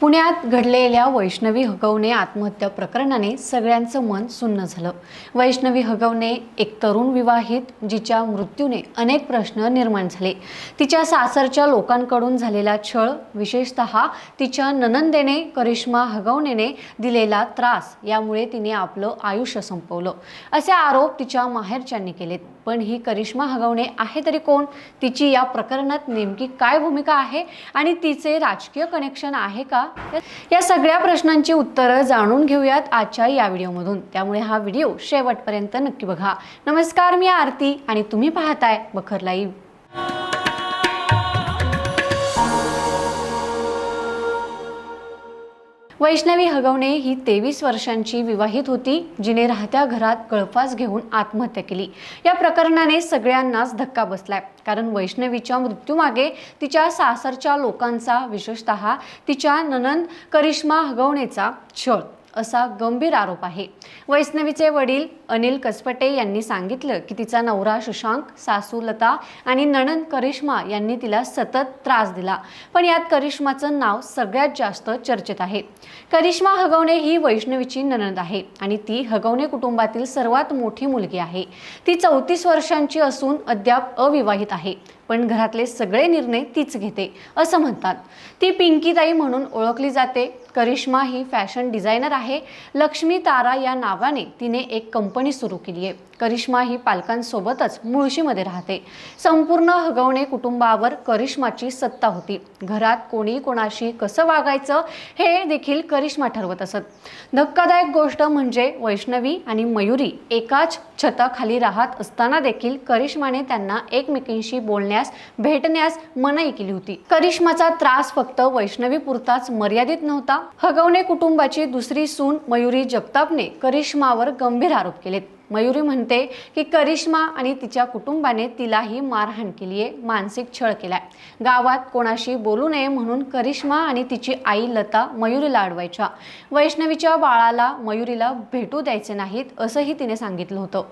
पुण्यात घडलेल्या वैष्णवी हगवणे आत्महत्या प्रकरणाने सगळ्यांचं मन सुन्न झालं. वैष्णवी हगवणे एक तरुण विवाहित जिच्या मृत्यूने अनेक प्रश्न निर्माण झाले. तिच्या सासरच्या लोकांकडून झालेला छळ विशेषत तिच्या ननंदेने करिश्मा हगवणेने दिलेला त्रास यामुळे तिने आपलं आयुष्य संपवलं. असे आरोप तिच्या माहेरच्यांनी केलेत. पण ही करिश्मा हगवणे आहे तरी कोण? तिची या प्रकरणात नेमकी काय भूमिका आहे? आणि तिचे राजकीय कनेक्शन आहे का? या सगळ्या प्रश्नांची उत्तरं जाणून घेऊयात आजच्या या व्हिडिओमधून. त्यामुळे हा व्हिडिओ शेवटपर्यंत नक्की बघा. नमस्कार मी आरती आणि तुम्ही पाहताय बखर लाईव्ह. वैष्णवी हगवणे ही तेवीस वर्षांची विवाहित होती जिने राहत्या घरात गळफास घेऊन आत्महत्या केली. या प्रकरणाने सगळ्यांनाच धक्का बसलाय. कारण वैष्णवीच्या मृत्यूमागे तिच्या सासरच्या लोकांचा विशेषतः तिच्या ननंद करिश्मा हगवणेचा छळ. असा गंभीर आरोप आहे. वैष्णवीचे वडील अनिल कसपटे यांनी सांगितलं की तिचा नवरा शशांक सासू लता आणि नणंद करिश्मा यांनी तिला सतत त्रास दिला. पण यात करिश्माचं नाव सगळ्यात जास्त चर्चेत आहे. करिश्मा हगवणे ही वैष्णवीची ननद आहे आणि ती हगवणे कुटुंबातील सर्वात मोठी मुलगी आहे. ती चौतीस वर्षांची असून अद्याप अविवाहित आहे. पण घरातले सगळे निर्णय तीच घेते असं म्हणतात. ती पिंकीताई म्हणून ओळखली जाते. करिश्मा ही फॅशन डिझायनर आहे. लक्ष्मी तारा या नावाने तिने एक कंपनी सुरू केली आहे. करिश्मा ही पालकांसोबतच मुळशीमध्ये राहते. संपूर्ण हगवणे कुटुंबावर करिश्माची सत्ता होती. घरात कोणी कोणाशी कसं वागायचं हे देखील करिश्मा ठरवत असत. धक्कादायक गोष्ट म्हणजे वैष्णवी आणि मयुरी एकाच छताखाली राहत असताना देखील करिश्माने त्यांना एकमेकींशी बोलण्यास भेटण्यास मनाई केली होती. करिश्माचा त्रास फक्त वैष्णवी पुरताच मर्यादित नव्हता. हगवणे कुटुंबाची दुसरी सून मयुरी जगतापने करिश्मावर गंभीर आरोप केलेत. मयुरी म्हणते की करिश्मा आणि तिच्या कुटुंबाने तिलाही मारहाण केली आहे मानसिक छळ केलाय. गावात कोणाशी बोलू नये म्हणून करिश्मा आणि तिची आई लता मयुरीला अडवायच्या. वैष्णवीच्या बाळाला मयुरीला भेटू द्यायचे नाहीत असंही तिने सांगितलं होतं.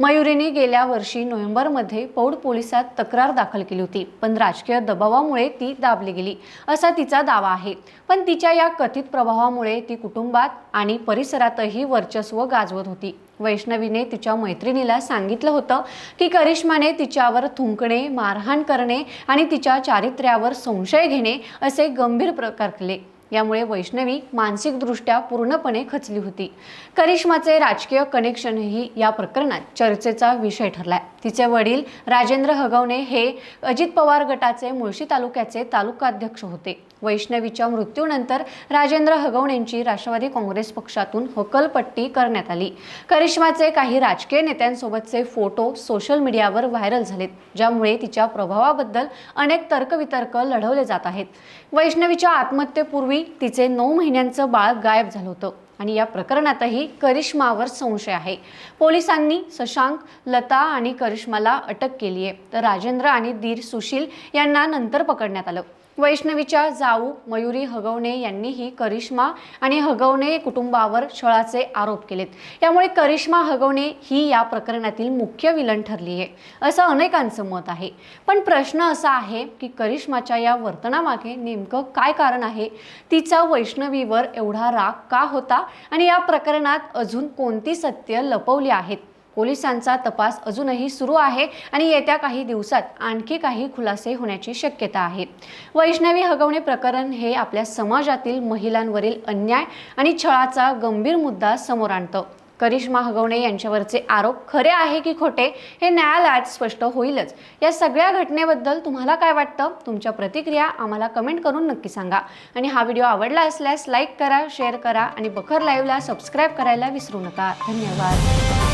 मयुरीने गेल्या वर्षी नोव्हेंबरमध्ये पौड पोलिसात तक्रार दाखल केली होती पण राजकीय दबावामुळे ती दाबली गेली असा तिचा दावा आहे. पण तिच्या या कथित प्रभावामुळे ती कुटुंबात आणि परिसरातही वर्चस्व गाजवत होती. वैष्णवीने तिच्या मैत्रिणीला सांगितलं होतं की करिश्माने तिच्यावर थुंकणे मारहाण करणे आणि तिच्या चारित्र्यावर संशय घेणे असे गंभीर प्रकार केले. यामुळे वैष्णवी मानसिकदृष्ट्या पूर्णपणे खचली होती. करिश्माचे राजकीय कनेक्शनही या प्रकरणात चर्चेचा विषय ठरलाय. तिचे वडील राजेंद्र हगवणे हे अजित पवार गटाचे मुळशी तालुक्याचे तालुकाध्यक्ष होते. वैष्णवीच्या मृत्यूनंतर राजेंद्र हगवणेंची राष्ट्रवादी काँग्रेस पक्षातून हकलपट्टी करण्यात आली. करिश्माचे काही राजकीय नेत्यांसोबतचे फोटो सोशल मीडियावर व्हायरल झालेत ज्यामुळे तिच्या प्रभावाबद्दल अनेक तर्कवितर्क लढवले जात आहेत. वैष्णवीच्या आत्महत्येपूर्वी तिचे नऊ महिन्यांचं बाळ गायब झालं होतं आणि या प्रकरणातही करिश्मावर संशय आहे. पोलिसांनी शशांक लता आणि करिश्माला अटक केली आहे तर राजेंद्र आणि दीर सुशील यांना नंतर पकडण्यात आलं. वैष्णवीच्या जाऊ मयुरी हगवणे यांनीही करिश्मा आणि हगवणे कुटुंबावर छळाचे आरोप केलेत. त्यामुळे करिश्मा हगवणे ही या प्रकरणातील मुख्य विलन ठरली आहे असं अनेकांचं मत आहे. पण प्रश्न असा आहे की करिश्माच्या या वर्तनामागे नेमकं काय कारण आहे? तिचा वैष्णवीवर एवढा राग का होता? आणि या प्रकरणात अजून कोणती सत्य लपवली आहेत? पोलिसांचा तपास अजूनही सुरू आहे आणि येत्या काही दिवसात आणखी काही खुलासे होण्याची शक्यता आहे. वैष्णवी हगवणे प्रकरण हे आपल्या समाजातील महिलांवरील अन्याय आणि छळाचा गंभीर मुद्दा समोर आणतं. करिश्मा हगवणे यांच्यावरचे आरोप खरे आहे की खोटे हे न्यायालयात स्पष्ट होईलच. या सगळ्या घटनेबद्दल तुम्हाला काय वाटतं? तुमच्या प्रतिक्रिया आम्हाला कमेंट करून नक्की सांगा. आणि हा व्हिडिओ आवडला असल्यास लाईक करा शेअर करा आणि बखर लाईव्हला सबस्क्राईब करायला विसरू नका. धन्यवाद.